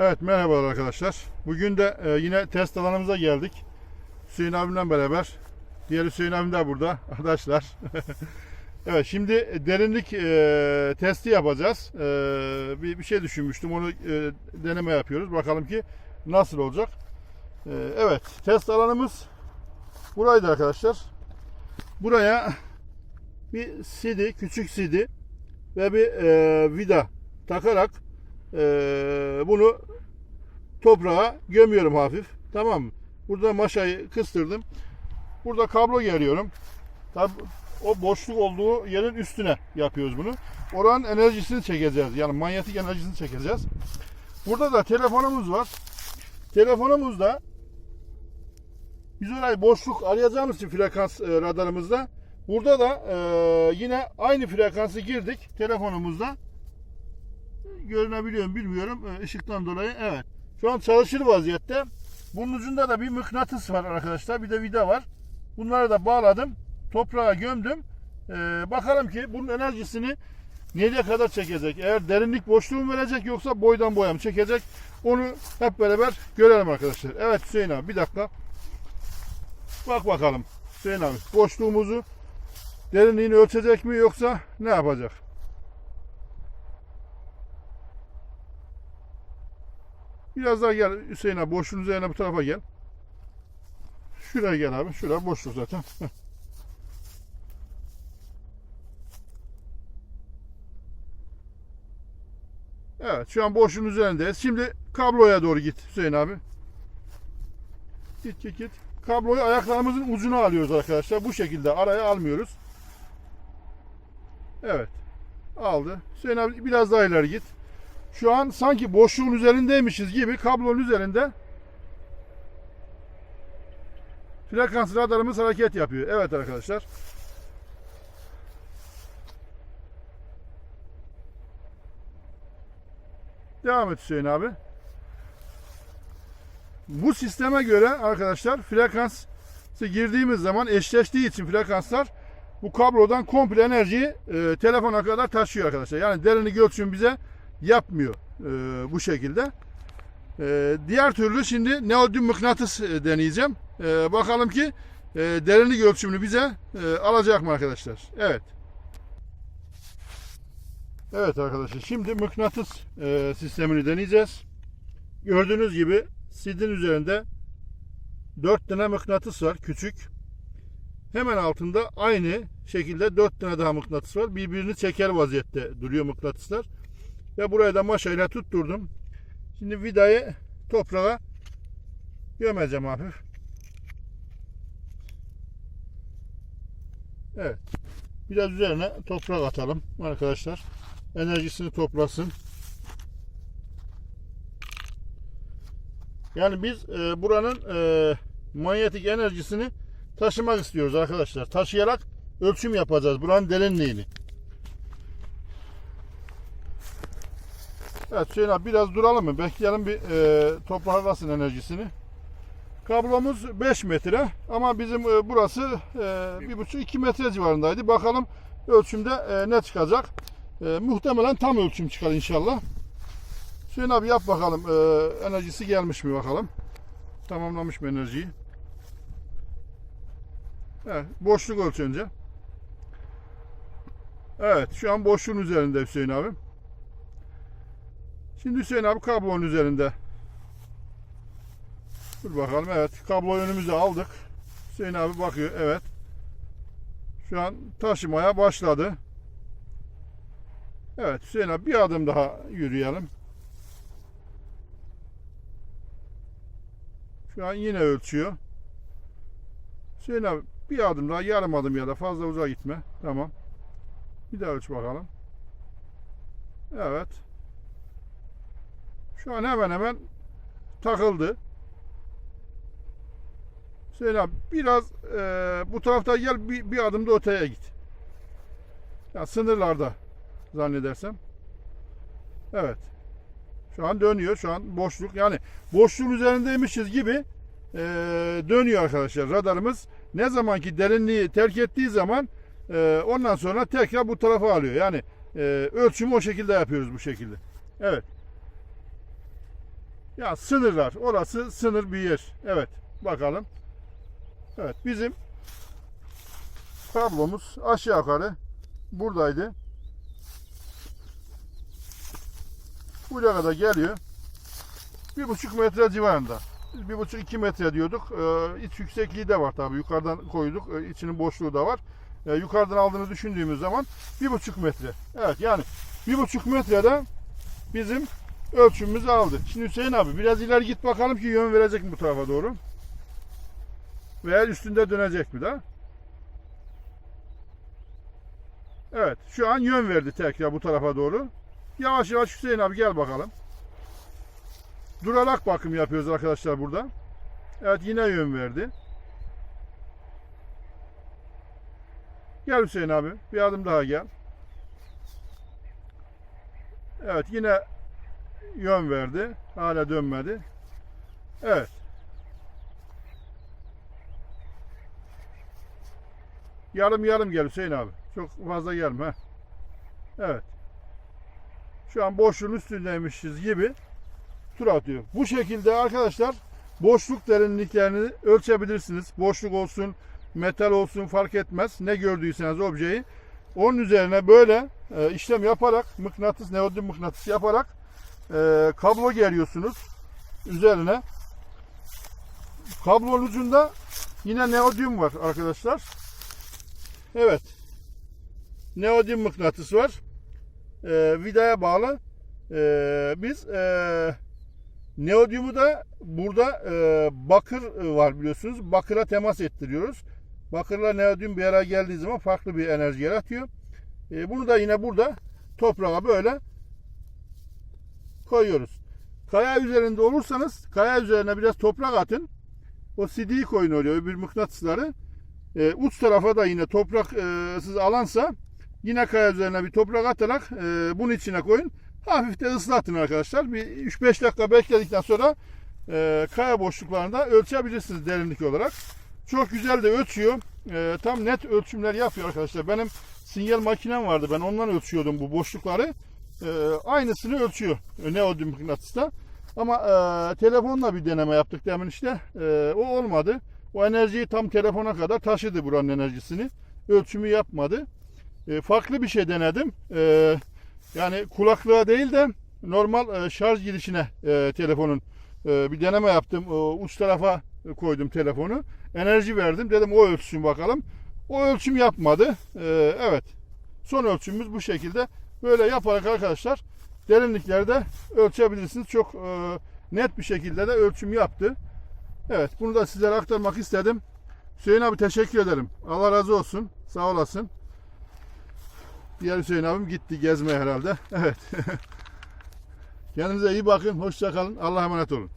Evet merhabalar arkadaşlar. Bugün de e, yine test alanımıza geldik. Hüseyin abimle beraber. Diğer Hüseyin abim de burada arkadaşlar. evet şimdi derinlik e, testi yapacağız. E, bir, bir şey düşünmüştüm. Onu e, deneme yapıyoruz. Bakalım ki nasıl olacak. E, evet test alanımız buraydı arkadaşlar. Buraya bir CD, küçük CD ve bir e, vida takarak e, bunu toprağa gömüyorum hafif. Tamam mı? Burada maşayı kıstırdım. Burada kablo geriyorum. Tabi o boşluk olduğu yerin üstüne yapıyoruz bunu. Oranın enerjisini çekeceğiz. Yani manyetik enerjisini çekeceğiz. Burada da telefonumuz var. Telefonumuzda biz orayı boşluk arayacağımız için frekans e, radarımızda burada da e, yine aynı frekansı girdik telefonumuzda görünebiliyor mu bilmiyorum. E, ışıktan dolayı evet. Şu an çalışır vaziyette. Bunun ucunda da bir mıknatıs var arkadaşlar. Bir de vida var. Bunları da bağladım. Toprağa gömdüm. E, bakalım ki bunun enerjisini nereye kadar çekecek? Eğer derinlik boşluğu mu verecek yoksa boydan boya mı çekecek? Onu hep beraber görelim arkadaşlar. Evet Hüseyin abi bir dakika. Bak bakalım. Hüseyin abi boşluğumuzu derinliğini ölçecek mi yoksa ne yapacak? Biraz daha gel Hüseyin abi boşluğun üzerine bu tarafa gel. Şuraya gel abi. Şuraya boşluk zaten. Evet şu an boşluğun üzerindeyiz. Şimdi kabloya doğru git Hüseyin abi. Git git git. Kabloyu ayaklarımızın ucuna alıyoruz arkadaşlar. Bu şekilde araya almıyoruz. Evet. Aldı. Hüseyin abi biraz daha ileri git. Şu an sanki boşluğun üzerindeymişiz gibi kablonun üzerinde frekans radarımız hareket yapıyor. Evet arkadaşlar. Devam et Hüseyin abi. Bu sisteme göre arkadaşlar frekans girdiğimiz zaman eşleştiği için frekanslar bu kablodan komple enerjiyi e, telefona kadar taşıyor arkadaşlar. Yani derinlik ölçüm bize yapmıyor e, bu şekilde. E, diğer türlü şimdi neodyum mıknatıs e, deneyeceğim. E, bakalım ki e, derinlik ölçümünü bize e, alacak mı arkadaşlar? Evet. Evet arkadaşlar şimdi mıknatıs e, sistemini deneyeceğiz. Gördüğünüz gibi sidin üzerinde 4 tane mıknatıs var küçük. Hemen altında aynı şekilde 4 tane daha mıknatıs var. Birbirini çeker vaziyette duruyor mıknatıslar. Ve buraya da maşayla tutturdum. Şimdi vidayı toprağa gömeceğim hafif. Evet. Biraz üzerine toprak atalım arkadaşlar. Enerjisini toplasın. Yani biz e, buranın e, manyetik enerjisini taşımak istiyoruz arkadaşlar. Taşıyarak ölçüm yapacağız buranın derinliğini. Evet Hüseyin abi biraz duralım mı? Bekleyelim bir e, topraklasın enerjisini. Kablomuz 5 metre ama bizim e, burası e, 1,5-2 metre civarındaydı. Bakalım ölçümde e, ne çıkacak? E, muhtemelen tam ölçüm çıkar inşallah. Hüseyin abi yap bakalım e, enerjisi gelmiş mi bakalım. Tamamlamış mı enerjiyi? Evet, boşluk ölç önce. Evet, şu an boşluğun üzerinde Hüseyin abi. Şimdi Hüseyin abi kablonun üzerinde. Dur bakalım, evet. Kabloyu önümüze aldık. Hüseyin abi bakıyor, evet. Şu an taşımaya başladı. Evet, Hüseyin abi bir adım daha yürüyelim. Şu an yine ölçüyor. Hüseyin abi bir adım daha yarım adım ya da fazla uzağa gitme. Tamam. Bir daha ölç bakalım. Evet. Şu an hemen hemen takıldı. Hüseyin abi biraz e, bu tarafta gel bir, bir adım da öteye git. Ya sınırlarda zannedersem. Evet. Şu an dönüyor. Şu an boşluk. Yani boşluğun üzerindeymişiz gibi e, dönüyor arkadaşlar radarımız. Ne zaman ki derinliği terk ettiği zaman e, ondan sonra tekrar bu tarafa alıyor. Yani e, ölçümü o şekilde yapıyoruz bu şekilde. Evet. Ya sınırlar. Orası sınır bir yer. Evet. Bakalım. Evet. Bizim kablomuz aşağı yukarı buradaydı. Buraya kadar geliyor. Bir buçuk metre civarında. Bir buçuk iki metre diyorduk. Ee, iç yüksekliği de var tabii. Yukarıdan koyduk. Ee, içinin boşluğu da var. Ee, yukarıdan aldığını düşündüğümüz zaman bir buçuk metre. Evet yani bir buçuk metrede bizim ölçümümüzü aldı. Şimdi Hüseyin abi biraz ileri git bakalım ki yön verecek mi bu tarafa doğru? Veya üstünde dönecek mi daha? Evet şu an yön verdi tekrar bu tarafa doğru. Yavaş yavaş Hüseyin abi gel bakalım. Durarak bakım yapıyoruz arkadaşlar burada. Evet yine yön verdi. Gel Hüseyin abi. Bir adım daha gel. Evet yine yön verdi. Hala dönmedi. Evet. Yarım yarım gel Hüseyin abi. Çok fazla gelme. Evet. Şu an boşluğun üstündeymişiz gibi tur atıyor. Bu şekilde arkadaşlar boşluk derinliklerini ölçebilirsiniz. Boşluk olsun, metal olsun fark etmez. Ne gördüyseniz objeyi. Onun üzerine böyle e, işlem yaparak mıknatıs, neodyum mıknatıs yaparak e, kablo geriyorsunuz üzerine. Kablonun ucunda yine neodyum var arkadaşlar. Evet. Neodyum mıknatıs var. E, vidaya bağlı. E, biz e, neodyumu da burada e, bakır var biliyorsunuz. Bakıra temas ettiriyoruz. Bakırla neodyum bir araya geldiği zaman farklı bir enerji yaratıyor. E, bunu da yine burada toprağa böyle koyuyoruz. Kaya üzerinde olursanız kaya üzerine biraz toprak atın. O CD'yi koyun oraya öbür mıknatısları. E, uç tarafa da yine topraksız alansa yine kaya üzerine bir toprak atarak e, bunun içine koyun. Hafif de ıslatın arkadaşlar. Bir 3-5 dakika bekledikten sonra e, kaya boşluklarında ölçebilirsiniz derinlik olarak. Çok güzel de ölçüyor. E, tam net ölçümler yapıyor arkadaşlar. Benim sinyal makinem vardı. Ben ondan ölçüyordum bu boşlukları. E, aynısını ölçüyor. E, Neodyum mıknatısta. Ama e, telefonla bir deneme yaptık demin işte. E, o olmadı. O enerjiyi tam telefona kadar taşıdı buranın enerjisini. Ölçümü yapmadı. E, farklı bir şey denedim. E, yani kulaklığa değil de normal e, şarj girişine e, telefonun e, bir deneme yaptım. E, uç tarafa koydum telefonu. Enerji verdim. Dedim o ölçsün bakalım. O ölçüm yapmadı. E, evet. Son ölçümümüz bu şekilde. Böyle yaparak arkadaşlar derinliklerde ölçebilirsiniz. Çok e, net bir şekilde de ölçüm yaptı. Evet. Bunu da sizlere aktarmak istedim. Hüseyin abi teşekkür ederim. Allah razı olsun. Sağ olasın. Diğer Hüseyin abim gitti gezmeye herhalde. Evet. Kendinize iyi bakın. Hoşça kalın. Allah'a emanet olun.